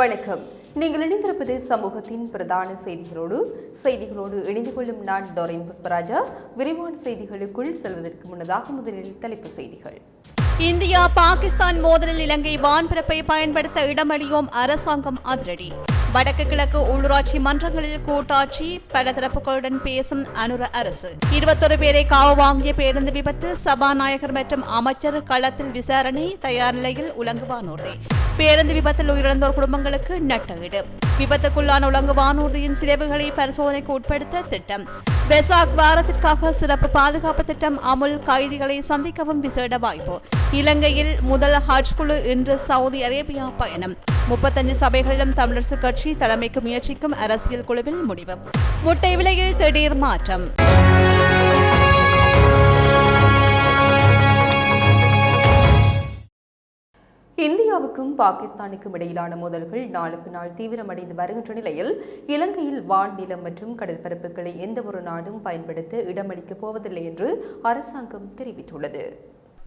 வணக்கம். நீங்கள் இணைந்திருப்பது சமூகத்தின் பிரதான செய்திகளோடு செய்திகளோடு இணைந்து கொள்ளும் நான் டொரின் புஷ்பராஜா. விரிவான செய்திகளுக்குள் செல்வதற்கு முன்னதாக முதலில் தலைப்பு செய்திகள். இந்தியா பாகிஸ்தான் மோதலில் இலங்கை வான்பரப்பை பயன்படுத்த இடமளியோம் அரசாங்கம் அதிரடி. வடக்கு கிழக்கு உள்ளூராட்சி மன்றங்களில் கூட்டாட்சி பல தரப்புகளுடன் பேசும் அனுர அரசு. இருபத்தொரு பேரை காவு வாங்கிய பேருந்து விபத்து சபாநாயகர் மற்றும் அமைச்சர் களத்தில் விசாரணை தயார் நிலையில் உலங்குவானூர்தி. பேருந்து விபத்தில் உயிரிழந்தோர் குடும்பங்களுக்கு நட்டஈடு. விபத்துக்குள்ளான உலங்கு வானூர்தியின் பரிசோதனைக்கு உட்படுத்த திட்டம். பெசாக் வாரத்திற்காக சிறப்பு பாதுகாப்பு திட்டம் அமுல் கைதிகளை சந்திக்கவும் விசேட வாய்ப்பு. இலங்கையில் முதல் ஹஜ் குழு இன்று சவுதி அரேபியா பயணம். முப்பத்தஞ்சு சபைகளிலும் தமிழரசு கட்சி தலைமைக்கு முயற்சிக்கும் அரசியல் குழுவில் முடிவு. முட்டை விலையில் திடீர் மாற்றம். இந்தியாவுக்கும் பாகிஸ்தானுக்கும் இடையிலான மோதல்கள் நாளுக்கு நாள் தீவிரமடைந்து வருகின்ற நிலையில் இலங்கையில் வான் நிலம் மற்றும் கடற்பரப்புகளை எந்த ஒரு நாடும் பயன்படுத்த இடமளிக்கப் போவதில்லை என்று அரசாங்கம் தெரிவித்துள்ளது.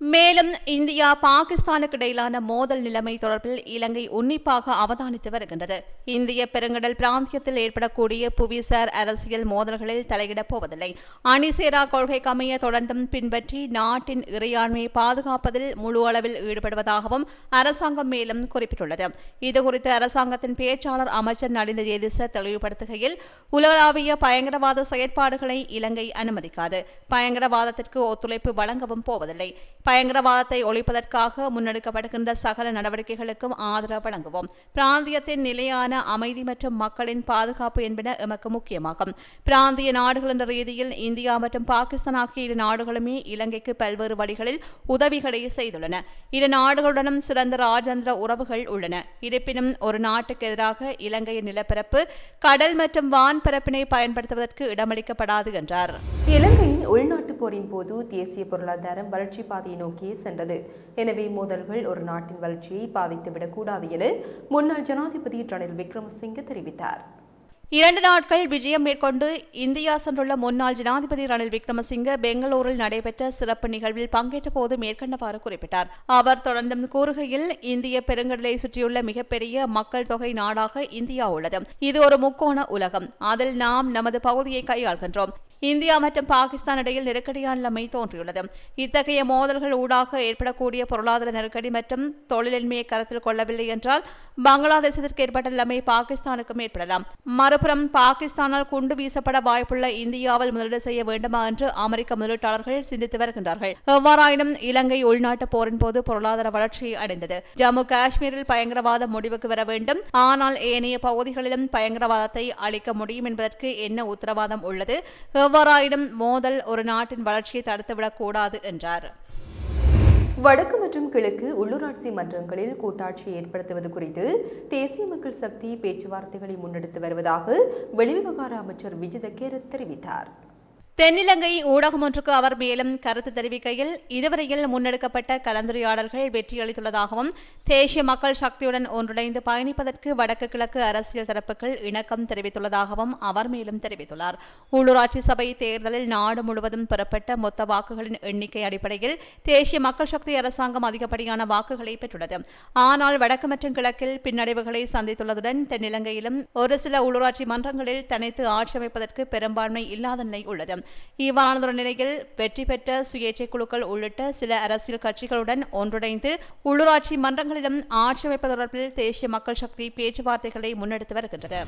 மேலும் இந்தியா பாகிஸ்தானுக்கு இடையிலான மோதல் நிலைமை தொடர்பில் இலங்கை உன்னிப்பாக அவதானித்து வருகின்றது. இந்திய பெருங்கடல் பிராந்தியத்தில் ஏற்படக்கூடிய புவிசார் அரசியல் மோதல்களில் தலையிடப் போவதில்லை. அணிசேரா கொள்கைக்கு அமைய தொடர்ந்தும் பின்பற்றி நாட்டின் இறையாண்மையை பாதுகாப்பதில் முழு அளவில் ஈடுபடுவதாகவும் அரசாங்கம் மேலும் குறிப்பிட்டுள்ளது. இதுகுறித்து அரசாங்கத்தின் பேச்சாளர் அமைச்சர் நலிந்த ஜேதிச தெளிவுபடுத்துகையில் உலகளாவிய பயங்கரவாத செயற்பாடுகளை இலங்கை அனுமதிக்காது. பயங்கரவாதத்திற்கு ஒத்துழைப்பு வழங்கவும் போவதில்லை. பயங்கரவாதத்தை ஒழிப்பதற்காக முன்னெடுக்கப்படுகின்ற சகல நடவடிக்கைகளுக்கும் ஆதரவு வழங்குவோம். பிராந்தியத்தின் நிலையான அமைதி மற்றும் மக்களின் பாதுகாப்பு என்பன எமக்கு முக்கியமாகும். பிராந்திய நாடுகள் என்ற ரீதியில் இந்தியா மற்றும் பாகிஸ்தான் ஆகிய இரு நாடுகளுமே இலங்கைக்கு பல்வேறு வழிகளில் உதவிகளை செய்துள்ளன. இரு நாடுகளுடனும் சிறந்த ராஜதந்திர உறவுகள் உள்ளன. இருப்பினும் ஒரு நாட்டுக்கு எதிராக இலங்கையின் நிலப்பரப்பு கடல் மற்றும் வான் பரப்பினை பயன்படுத்துவதற்கு இடமளிக்கப்படாது என்றார். இலங்கையின் உள்நாட்டு போரின் போது தேசிய பொருளாதாரம் வளர்ச்சி பாதையின் நோக்கியே சென்றது. எனவே மோதல்கள் ஒரு நாட்டின் வளர்ச்சியை பாதித்துவிடக்கூடாது என முன்னாள் ஜனாதிபதி ரணில் விக்ரமசிங்கே தெரிவித்தார். இரண்டு நாட்கள் விஜயம் மேற்கொண்டு இந்தியா சென்றுள்ள முன்னாள் ஜனாதிபதி ரணில் விக்ரமசிங்க பெங்களூரில் நடைபெற்ற சிறப்பு நிகழ்வில் பங்கேற்ற போது மேற்கண்டவாறு குறிப்பிட்டார். அவர் தொடர்ந்தும் கூறுகையில் இந்திய பெருங்கடலை சுற்றியுள்ள மிகப்பெரிய மக்கள் தொகை நாடாக இந்தியா உள்ளது. இது ஒரு முக்கோண உலகம். அதில் நாம் நமது பகுதியை கையாள்கின்றோம். இந்தியா மற்றும் பாகிஸ்தான் இடையில் நெருக்கடியான நிலைமை தோன்றியுள்ளது. இத்தகைய மோதல்கள் ஊடாக ஏற்படக்கூடிய பொருளாதார நெருக்கடி மற்றும் தொழிலின்மையை கருத்தில் கொள்ளவில்லை என்றால் பங்களாதேசத்திற்கு ஏற்பட்ட நிலைமை பாகிஸ்தானுக்கும் ஏற்படலாம். மறுபுறம் பாகிஸ்தானால் குண்டு வீசப்பட வாய்ப்புள்ள இந்தியாவில் முதலீடு செய்ய வேண்டுமா என்று அமெரிக்க முதலீட்டாளர்கள் சிந்தித்து வருகின்றார்கள். எவ்வாறாயினும் இலங்கை உள்நாட்டு போரின் போது பொருளாதார வளர்ச்சியை அடைந்தது. ஜம்மு காஷ்மீரில் பயங்கரவாதம் முடிவுக்கு வர வேண்டும். ஆனால் ஏனைய பகுதிகளிலும் பயங்கரவாதத்தை அளிக்க முடியும் என்பதற்கு என்ன உத்தரவாதம் உள்ளது? எவ்வாறாயினும் மோதல் ஒரு நாட்டின் வளர்ச்சியை தடுத்துவிடக் கூடாது என்றார். வடக்கு மற்றும் கிழக்கு உள்ளூராட்சி மன்றங்களில் கூட்டாட்சி ஏற்படுத்துவது குறித்து தேசிய மக்கள் சக்தி பேச்சுவார்த்தைகளை முன்னெடுத்து வருவதாக வெளிவிவகார அமைச்சர் விஜித கேரத் தெரிவித்தார். தென்னிலங்கை ஊடகம் ஒன்றுக்கு அவர் மேலும் கருத்து தெரிவிக்கையில் இதுவரையில் முன்னெடுக்கப்பட்ட கலந்துரையாடல்கள் வெற்றியளித்துள்ளதாகவும் தேசிய மக்கள் சக்தியுடன் ஒன்றிணைந்து பயணிப்பதற்கு வடக்கு கிழக்கு அரசியல் தரப்புகள் இணக்கம் தெரிவித்துள்ளதாகவும் அவர் மேலும் தெரிவித்துள்ளார். உள்ளூராட்சி சபை தேர்தலில் நாடு முழுவதும் பெறப்பட்ட மொத்த வாக்குகளின் எண்ணிக்கை அடிப்படையில் தேசிய மக்கள் சக்தி அரசாங்கம் அதிகப்படியான வாக்குகளை பெற்றுள்ளது. ஆனால் வடக்கு மற்றும் கிழக்கில் பின்னடைவுகளை சந்தித்துள்ளதுடன் தென்னிலங்கையிலும் ஒரு சில உள்ளூராட்சி மன்றங்களில் தனித்து ஆட்சி அமைப்பதற்கு பெரும்பான்மை இல்லாத நிலை உள்ளது. இவ்வாறானதொரு நிலையில் வெற்றி பெற்ற சுயேட்சை குழுக்கள் உள்ளிட்ட சில அரசியல் கட்சிகளுடன் ஒன்றிணைந்து உள்ளூராட்சி மன்றங்களிலும் ஆட்சி அமைப்பது தொடர்பில் தேசிய மக்கள் சக்தி பேச்சுவார்த்தைகளை முன்னெடுத்து வருகின்றது.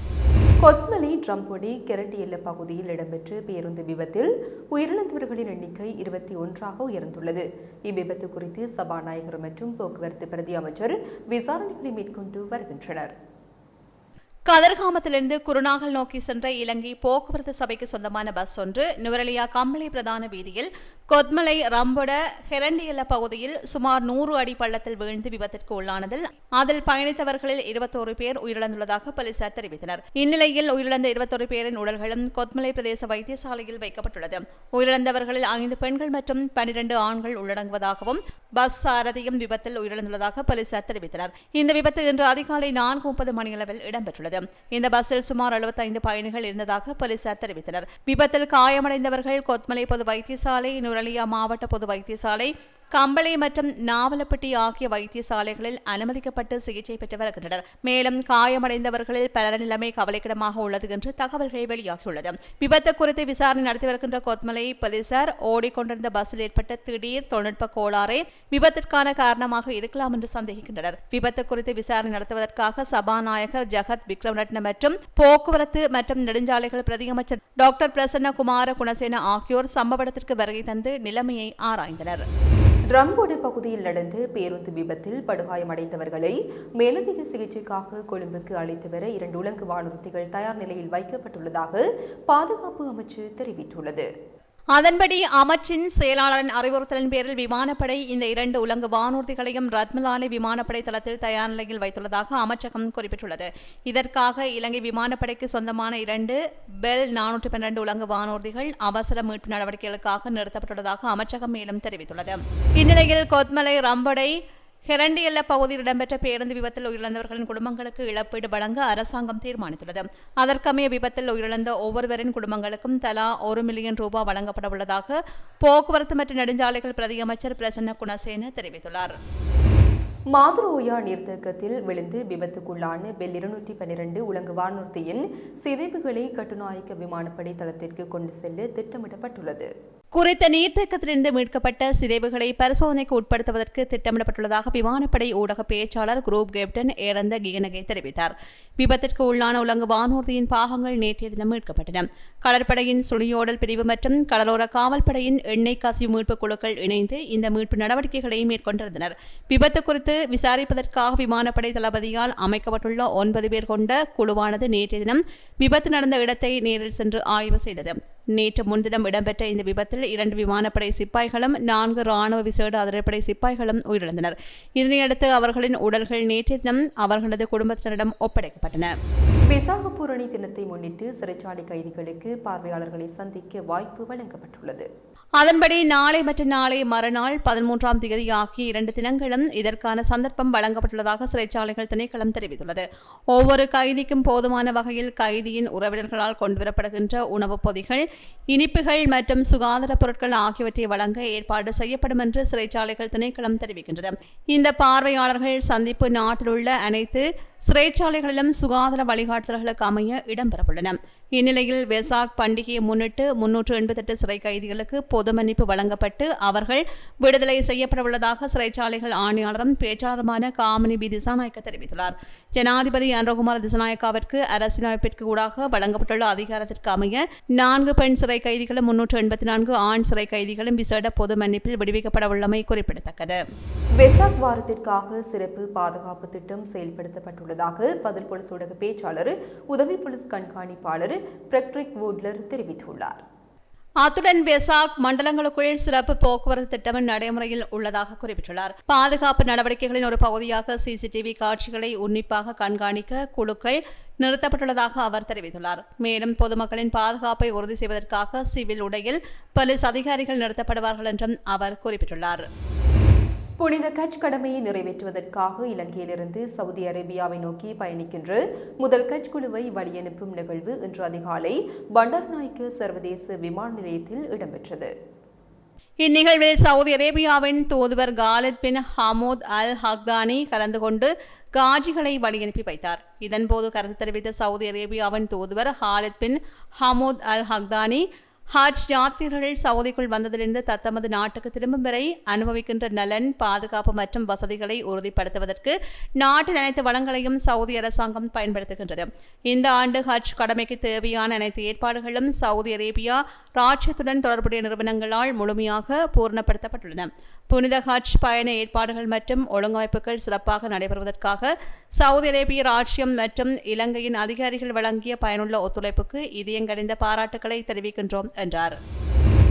கொத்மலி ட்ரம்பொடி கெரட்டியல்ல பகுதியில் இடம்பெற்ற பேருந்து விபத்தில் உயிரிழந்தவர்களின் எண்ணிக்கை இருபத்தி ஒன்றாக உயர்ந்துள்ளது. இவ்விபத்து குறித்து சபாநாயகர் மற்றும் போக்குவரத்து பிரதி அமைச்சர் விசாரணைகளை மேற்கொண்டு வருகின்றனர். கதர்காமத்திலிருந்து குருநாகல் நோக்கி சென்ற இலங்கை போக்குவரத்து சபைக்கு சொந்தமான பஸ் ஒன்று நுவரலியா கம்பளி பிரதான வீதியில் கொத்மலை ரம்பொட ஹெரண்டியல பகுதியில் சுமார் நூறு அடி பள்ளத்தில் வீழ்ந்து விபத்திற்கு உள்ளானதில் அதில் பயணித்தவர்களில் இருபத்தோரு பேர் உயிரிழந்துள்ளதாக போலீசார் தெரிவித்தனர். இந்நிலையில் உயிரிழந்த இருபத்தொரு பேரின் உடல்களும் கொத்மலை பிரதேச வைத்தியசாலையில் வைக்கப்பட்டுள்ளது. உயிரிழந்தவர்களில் ஐந்து பெண்கள் மற்றும் பனிரெண்டு ஆண்கள் உள்ளடங்குவதாகவும் பஸ் சாரதியும் விபத்தில் உயிரிழந்துள்ளதாக போலீசார் தெரிவித்தனர். இந்த விபத்து இன்று அதிகாலை நான்கு முப்பது மணியளவில் இடம்பெற்றுள்ளது. இந்த பஸ்ஸில் சுமார் 75 பயணிகள் இருந்ததாக போலீசார் தெரிவித்தனர். விபத்தில் காயமடைந்தவர்கள் கொத்மலை பொது வைத்தியசாலை நுரலியா மாவட்ட பொது வைத்தியசாலை கம்பளை மற்றும் நாவலப்பட்டி ஆகிய வைத்தியசாலைகளில் அனுமதிக்கப்பட்டு சிகிச்சை பெற்று வருகின்றனர். மேலும் காயமடைந்தவர்களில் பலர் நிலைமை கவலைக்கிடமாக உள்ளது என்று தகவல்கள் வெளியாகியுள்ளது. விபத்து குறித்து விசாரணை நடத்தி வருகின்ற கொத்மலை போலீசார் ஓடிக்கொண்டிருந்த பஸ்ஸில் ஏற்பட்ட திடீர் தொழில்நுட்ப கோளாறே விபத்திற்கான காரணமாக இருக்கலாம் என்று சந்தேகிக்கின்றனர். விபத்து குறித்து விசாரணை நடத்துவதற்காக சபாநாயகர் ஜெகத் விக்ரமரட்ன மற்றும் போக்குவரத்து மற்றும் நெடுஞ்சாலைகள் பிரதியமைச்சர் டாக்டர் பிரசன்ன குமார குணசேன ஆகியோர் சம்பவ இடத்திற்கு வருகை தந்து நிலைமையை ஆராய்ந்தனர். ரம்போடு பகுதியில் நடந்த பேருந்து விபத்தில் படுகாயமடைந்தவர்களை மேலதிக சிகிச்சைக்காக கொழும்புக்கு அழைத்து வர இரண்டு உலங்கு வானூர்த்திகள் தயார் நிலையில் வைக்கப்பட்டுள்ளதாக பாதுகாப்பு அமைச்சு தெரிவித்துள்ளது. அதன்படி அமைச்சின் செயலாளரின் அறிவுறுத்தலின் பேரில் விமானப்படை இந்த இரண்டு உலங்கு வானூர்திகளையும் ரத்மலானி விமானப்படை தளத்தில் தயார் நிலையில் வைத்துள்ளதாக அமைச்சகம் குறிப்பிட்டுள்ளது. இதற்காக இலங்கை விமானப்படைக்கு சொந்தமான இரண்டு பெல் நானூற்றி பன்னிரண்டு உலங்கு வானூர்திகள் அவசர மீட்பு நடவடிக்கைகளுக்காக நிறுத்தப்பட்டுள்ளதாக அமைச்சகம் மேலும் தெரிவித்துள்ளது. இந்நிலையில் கொத்மலை ரம்படை ஹெரண்டியல்ல பகுதியில் இடம்பெற்ற பேருந்து விபத்தில் உயிரிழந்தவர்களின் குடும்பங்களுக்கு இழப்பீடு வழங்க அரசாங்கம் தீர்மானித்துள்ளது. அதற்கமைய விபத்தில் உயிரிழந்த ஒவ்வொருவரின் குடும்பங்களுக்கும் தலா ஒரு மில்லியன் ரூபாய் வழங்கப்பட உள்ளதாக போக்குவரத்து மற்றும் நெடுஞ்சாலைகள் பிரதியமைச்சர் பிரசன்ன குணசேன தெரிவித்துள்ளார். மாதுரோயா நீர்த்தேக்கத்தில் விழுந்து விபத்துக்குள்ளான பெல் இருநூற்றி பன்னிரண்டு உலங்கு வானூர்தியின் சிதைவுகளை கட்டுநாயக்க விமானப்படை தளத்திற்கு கொண்டு செல்ல திட்டமிடப்பட்டுள்ளது. குறித்த நீர்த்தேக்கத்திலிருந்து மீட்கப்பட்ட சிதைவுகளை பரிசோதனைக்கு உட்படுத்துவதற்கு திட்டமிடப்பட்டுள்ளதாக விமானப்படை ஊடக பேச்சாளர் குரூப் கேப்டன் ஏரந்த கிகனகை தெரிவித்தார். விபத்திற்கு உள்ளான உலங்கு வானூர்தியின் பாகங்கள் நேற்றைய தினம் மீட்கப்பட்டன. கடற்படையின் சுழியோடல் பிரிவு மற்றும் கடலோர காவல்படையின் எண்ணெய் கசிவு மீட்பு குழுக்கள் இணைந்து இந்த மீட்பு நடவடிக்கைகளை மேற்கொண்டிருந்தனர். விபத்து குறித்து விசாரிப்பதற்காக விமானப்படை தளபதியால் அமைக்கப்பட்டுள்ள ஒன்பது பேர் கொண்ட குழுவானது நேற்றைய தினம் விபத்து நடந்த இடத்தை நேரில் சென்று ஆய்வு செய்தது. நேற்று முன்தினம் இடம்பெற்ற இந்த விபத்தில் இரண்டு விமானப்படை சிப்பாய்களும் நான்கு ராணுவ விசேட அதிரப்படை சிப்பாய்களும் உயிரிழந்தனர். இதனையடுத்து அவர்களின் உடல்கள் நேற்றைய தினம் அவர்களது குடும்பத்தினரிடம் ஒப்படைக்கப்பட்டன. விசாக பூரணி தினத்தை முன்னிட்டு சிறைச்சாலை கைதிகளுக்கு பார்வையாளர்களை சந்திக்க வாய்ப்பு வழங்கப்பட்டுள்ளது. அதன்படி நாளை மற்றும் நாளை மறுநாள் பதிமூன்றாம் தேதி ஆகிய இரண்டு தினங்களும் இதற்கான சந்தர்ப்பம் வழங்கப்பட்டுள்ளதாக சிறைச்சாலைகள் திணைக்களம் தெரிவித்துள்ளது. ஒவ்வொரு கைதிக்கும் போதுமான வகையில் கைதியின் உறவினர்களால் கொண்டுவரப்படுகின்ற உணவுப் பொதிகள் இனிப்புகள் மற்றும் சுகாதார பொருட்கள் ஆகியவற்றை வழங்க ஏற்பாடு செய்யப்படும் என்று சிறைச்சாலைகள் திணைக்களம் தெரிவிக்கின்றது. இந்த பார்வையாளர்கள் சந்திப்பு நாட்டில் உள்ள அனைத்து சிறைச்சாலைகளிலும் சுகாதார வழிகாட்டுதல்களுக்கு அமைய இடம்பெறவுள்ளன இந்நிலையில் வெசாக் பண்டிகையை முன்னிட்டு முன்னூற்று எண்பத்தெட்டு சிறை கைதிகளுக்கு பொது மன்னிப்பு வழங்கப்பட்டு அவர்கள் விடுதலை செய்யப்படவுள்ளதாக சிறைச்சாலைகள் ஆணையாளரும் பேச்சாளருமான காமினி பி. திசாநாயக்க தெரிவித்துள்ளார். ஜனாதிபதி அன்றகுமார் திசாநாயக்காவிற்கு அரசியலமைப்பிற்கு ஊடாக வழங்கப்பட்டுள்ள அதிகாரத்திற்கு அமைய நான்கு பெண் சிறை கைதிகளும் முன்னூற்று எண்பத்தி நான்கு ஆண் சிறை கைதிகளும் விசேட பொது மன்னிப்பில் விடுவிக்கப்பட உள்ளமை குறிப்பிடத்தக்கது. வெசாக் வாரத்திற்காக சிறப்பு பாதுகாப்பு திட்டம் செயல்படுத்தப்பட்டுள்ளதாக பதில் போலீஸ் ஊடக பேச்சாளர் உதவி போலீஸ் கண்காணிப்பாளர் பிரக்ரிக் வூட்லர் தெரிவித்துள்ளார். அத்துடன் பெசாக் மண்டலங்களுக்குள் சிறப்பு போக்குவரத்து திட்டம் நடைமுறையில் உள்ளதாக குறிப்பிட்டுள்ளார். பாதுகாப்பு நடவடிக்கைகளின் ஒரு பகுதியாக சிசிடிவி காட்சிகளை உன்னிப்பாக கண்காணிக்க குழுக்கள் நிறுத்தப்பட்டுள்ளதாக அவர் தெரிவித்துள்ளார். மேலும் பொதுமக்களின் பாதுகாப்பை உறுதி செய்வதற்காக சிவில் உடையில் போலீஸ் அதிகாரிகள் நிறுத்தப்படுவார்கள் என்றும் அவர் குறிப்பிட்டுள்ளார். புனித கட்ச் கடமையை நிறைவேற்றுவதற்காக இலங்கையிலிருந்து சவுதி அரேபியாவை நோக்கி பயணிக்கின்ற முதல் கட்ச் குழுவை வழியனுப்பும் நிகழ்வு இன்று அதிகாலை பண்டார்நாயக்க சர்வதேச விமான நிலையத்தில் இடம்பெற்றது. இந்நிகழ்வில் சவுதி அரேபியாவின் தூதுவர் காலித் பின் ஹமூத் அல் ஹக்தானி கலந்து கொண்டு காஜிகளை வழியனுப்பி வைத்தார். இதன்போது கருத்து தெரிவித்த சவுதி அரேபியாவின் தூதுவர் ஹாலித் பின் ஹமூத் அல் ஹக்தானி ஹஜ் யாத்திரிகள் சவுதிக்குள் வந்ததிலிருந்து தத்தமது நாட்டுக்கு திரும்பும் வரை அனுபவிக்கின்ற நலன் பாதுகாப்பு மற்றும் வசதிகளை உறுதிப்படுத்துவதற்கு நாட்டின் அனைத்து வளங்களையும் சவுதி அரசாங்கம் பயன்படுத்துகின்றது. இந்த ஆண்டு ஹஜ் கடமைக்கு தேவையான அனைத்து ஏற்பாடுகளும் சவுதி அரேபியா ராஜ்யத்துடன் தொடர்புடைய நிறுவனங்களால் முழுமையாக பூர்ணப்படுத்தப்பட்டுள்ளன. புனித ஹஜ் பயண ஏற்பாடுகள் மற்றும் ஒழுங்கமைப்புகள் சிறப்பாக நடைபெறுவதற்காக சவுதி அரேபிய ராஜ்யம் மற்றும் இலங்கையின் அதிகாரிகள் வழங்கிய பயனுள்ள ஒத்துழைப்புக்கு இதயங்கடைந்த பாராட்டுக்களை தெரிவிக்கின்றோம். என்றார்.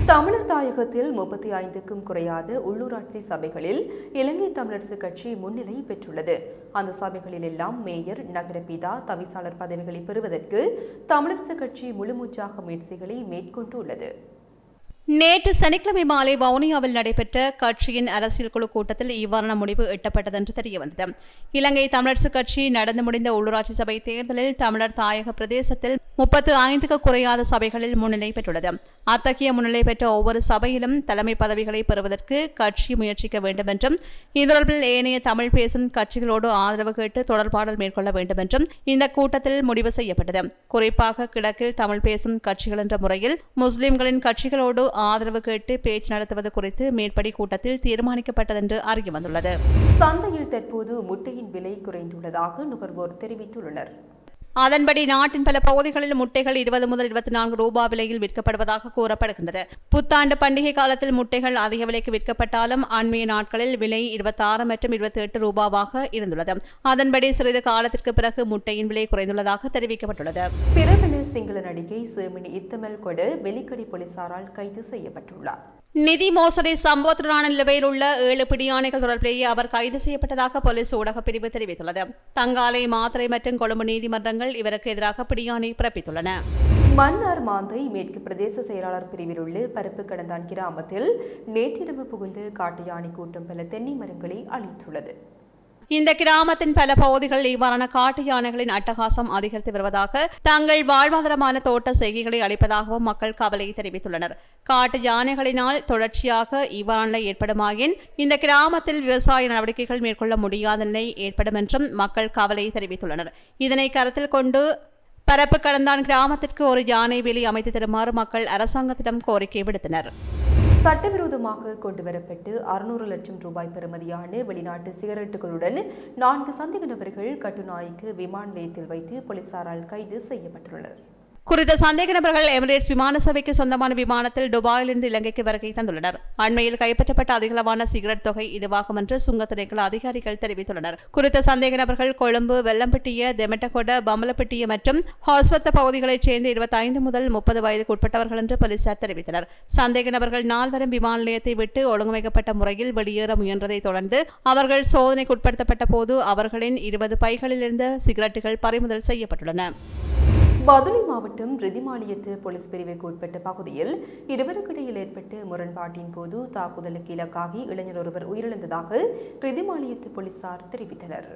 தமிழர் தாயகத்தில் முப்பத்தி ஐந்துக்கும் குறையாத உள்ளூராட்சி சபைகளில் இலங்கை தமிழரசு கட்சி முன்னிலை பெற்றுள்ளது. அந்த சபைகளில் எல்லாம் மேயர் நகரபிதா தவிசாளர் பதவிகளை பெறுவதற்கு தமிழரசு கட்சி முழுமூச்சாக முயற்சிகளை மேற்கொண்டுள்ளது. நேற்று சனிக்கிழமை மாலை வவுனியாவில் நடைபெற்ற கட்சியின் அரசியல் குழு கூட்டத்தில் இவ்வாறான முடிவு எட்டப்பட்டதென்று தெரியவந்தது. இலங்கை தமிழரசுக் கட்சி நடந்து முடிந்த உள்ளூராட்சி சபை தேர்தலில் தமிழர் தாயக பிரதேசத்தில் முப்பத்து ஐந்துக்கு குறையாத சபைகளில் முன்னிலை பெற்றுள்ளது. அத்தகைய முன்னிலை பெற்ற ஒவ்வொரு சபையிலும் தலைமை பதவிகளை பெறுவதற்கு கட்சி முயற்சிக்க வேண்டும் என்றும் இதொடர்பில் ஏனைய தமிழ் பேசும் கட்சிகளோடு ஆதரவு கேட்டு தொடர்பாடல் மேற்கொள்ள வேண்டும் என்றும் இந்த கூட்டத்தில் முடிவு செய்யப்பட்டது. குறிப்பாக கிழக்கில் தமிழ் பேசும் கட்சிகள் என்ற முறையில் முஸ்லிம்களின் கட்சிகளோடு ஆதரவு கேட்டு பேச்சு நடத்துவது குறித்து மேற்படி கூட்டத்தில் தீர்மானிக்கப்பட்டதென்று அறிய வந்துள்ளது. சந்தையில் தற்போது முட்டையின் விலை குறைந்துள்ளதாக நுகர்வோர் தெரிவித்துள்ளனர். அதன்படி நாட்டின் பல பகுதிகளில் முட்டைகள் இருபது முதல் இருபத்தி நான்கு ரூபாய் விலையில் விற்கப்படுவதாக கூறப்படுகின்றது. புத்தாண்டு பண்டிகை காலத்தில் முட்டைகள் அதிக விலைக்கு விற்கப்பட்டாலும் அண்மைய நாட்களில் விலை இருபத்தாறு மற்றும் இருபத்தி எட்டு ரூபாவாக இருந்துள்ளது. அதன்படி சிறிது காலத்திற்கு பிறகு முட்டையின் விலை குறைந்துள்ளதாக தெரிவிக்கப்பட்டுள்ளது. பிரபல சிங்கள நடிகை சேமினி இத்தமல் கொடு வெலிக்கடி போலீசாரால் கைது செய்யப்பட்டுள்ளார். நிதி மோசடி சம்பவத்துடனான நிலுவையில் உள்ள ஏழு பிடியானைகள் தொடர்பிலேயே அவர் கைது செய்யப்பட்டதாக போலீஸ் ஊடகப் பிரிவு தெரிவித்துள்ளது. தங்காலை மாத்திரை மற்றும் கொழும்பு நீதிமன்றங்கள் இவருக்கு எதிராக பிடியாணை பிறப்பித்துள்ளன. மன்னார் மாந்தை மேற்கு பிரதேச செயலாளர் பிரிவில் உள்ள பருப்பு கடந்தான் கிராமத்தில் நேற்றிரவு புகுந்து காட்டு யானை கூட்டம் பல தென்னை மரங்களை அழித்துள்ளது. இந்த கிராமத்தின் பல பகுதிகளில் இவ்வாறான காட்டு யானைகளின் அட்டகாசம் அதிகரித்து வருவதாக தங்கள் வாழ்வாதாரமான தோட்ட செய்கைகளை அளிப்பதாகவும் மக்கள் கவலை தெரிவித்துள்ளனர். காட்டு யானைகளினால் தொடர்ச்சியாக இவ்வாறான ஏற்படுமாயின் இந்த கிராமத்தில் விவசாய நடவடிக்கைகள் மேற்கொள்ள முடியாத நிலை ஏற்படும் என்றும் மக்கள் கவலை தெரிவித்துள்ளனர். இதனை கருத்தில் கொண்டு பரப்பு கடந்தான் கிராமத்திற்கு ஒரு யானை வேலி அமைத்து தருமாறு மக்கள் அரசாங்கத்திடம் கோரிக்கை விடுத்தனர். சட்டவிரோதமாக கொண்டுவரப்பட்டு அறுநூறு லட்சம் ரூபாய் பெறுமதியான வெளிநாட்டு சிகரெட்டுகளுடன் நான்கு சந்தேக நபர்கள் கட்டுநாய்க்கு விமான நிலையத்தில் வைத்து போலீசாரால் கைது செய்யப்பட்டுள்ளனர். குறித்த சந்தேக நபர்கள் எமிரேட்ஸ் விமான சபைக்கு சொந்தமான விமானத்தில் துபாயிலிருந்து இலங்கைக்கு வருகை தந்துள்ளனர். அண்மையில் கைப்பற்றப்பட்ட அதிகளவான சிகரெட் தொகை இதுவாகும் என்று சுங்க திணைக்கள அதிகாரிகள் தெரிவித்துள்ளனர். குறித்த சந்தேக நபர்கள் கொழும்பு வெள்ளம்பட்டிய தெமெட்டகொட பம்பலப்பட்டிய மற்றும் ஹாஸ்வத்த பகுதிகளைச் சேர்ந்த இருபத்தைந்து முதல் முப்பது வயதுக்கு உட்பட்டவர்கள் என்று போலீசார் தெரிவித்தனர். சந்தேக நபர்கள் நால்வரும் விமான நிலையத்தை விட்டு ஒழுங்கமைக்கப்பட்ட முறையில் வெளியேற முயன்றதை தொடர்ந்து அவர்கள் சோதனைக்கு உட்படுத்தப்பட்ட போது அவர்களின் இருபது பைகளில் இருந்த சிகரெட்டுகள் பறிமுதல் செய்யப்பட்டுள்ளன. பதுளை மாவட்டம் ரிதிமாலியத்து போலீஸ் பிரிவுக்கு உட்பட்ட பகுதியில் இருவருக்கிடையில் ஏற்பட்ட முரண்பாட்டின் போது தாக்குதலுக்கு இலக்காகி இளைஞர் ஒருவர் உயிரிழந்ததாக ரிதிமாலியத்து போலீசார் தெரிவித்தனர்.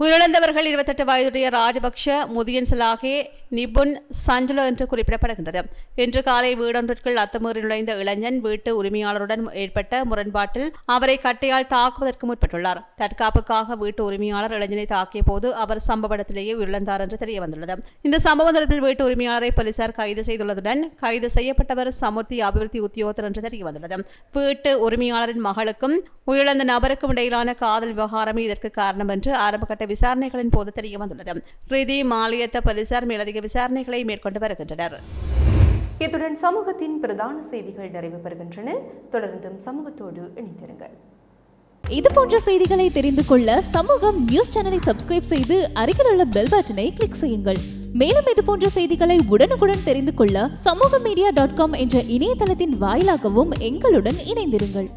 உயிரிழந்தவர்கள் இருபத்தெட்டு வயதுடைய ராஜபக்ஷ முதியன் சலாகே நிபுன் சஞ்சுல என்று குறிப்பிடப்படுகின்றது. இன்று காலை வீடொன்றிற்குள் அத்துமீறி நுழைந்த இளைஞன் வீட்டு உரிமையாளருடன் ஏற்பட்ட முரண்பாட்டில் அவரை கட்டையால் தாக்குவதற்கு முற்பட்டுள்ளார். தற்காப்புக்காக வீட்டு உரிமையாளர் இளைஞனை தாக்கிய போது அவர் சம்பவ இடத்திலேயே உயிரிழந்தார் என்று தெரிய வந்துள்ளது இந்த சம்பவம் தொடர்பில் வீட்டு உரிமையாளரை போலீசார் கைது செய்துள்ளதுடன் கைது செய்யப்பட்டவர் சமுர்த்தி அபிவிருத்தி உத்தியோகத்தர் என்று தெரிய வந்துள்ளது வீட்டு உரிமையாளரின் மகளுக்கும் உயிரிழந்த நபருக்கும் இடையிலான காதல் விவகாரமே இதற்கு காரணம் என்று ஆரம்பகட்ட விசாரணைகளின் போது தெரிய வந்துள்ளது. ரிதி மாலியத்த போலீசார் மேலதிக விசாரணைகளை மேற்கொண்டு வருகின்றனர். இத்துடன் சமூகத்தின் பிரதான செய்திகள் நிறைவு பெறுகின்றன. தொடர்ந்தும் சமூகத்தோடு இணைந்திருங்கள். இது போன்ற செய்திகளை தெரிந்து கொள்ள சமூகம் நியூஸ் சேனலை சப்ஸ்கிரைப் செய்து அருகில் உள்ள பெல் பட்டனை கிளிக் செய்யுங்கள். மேலும் இது போன்ற செய்திகளை உடனுக்குடன் தெரிந்து கொள்ள சமூக மீடியா டாட் காம் என்ற இணையதளத்தின் வாயிலாகவும் எங்களுடன் இணைந்திருங்கள்.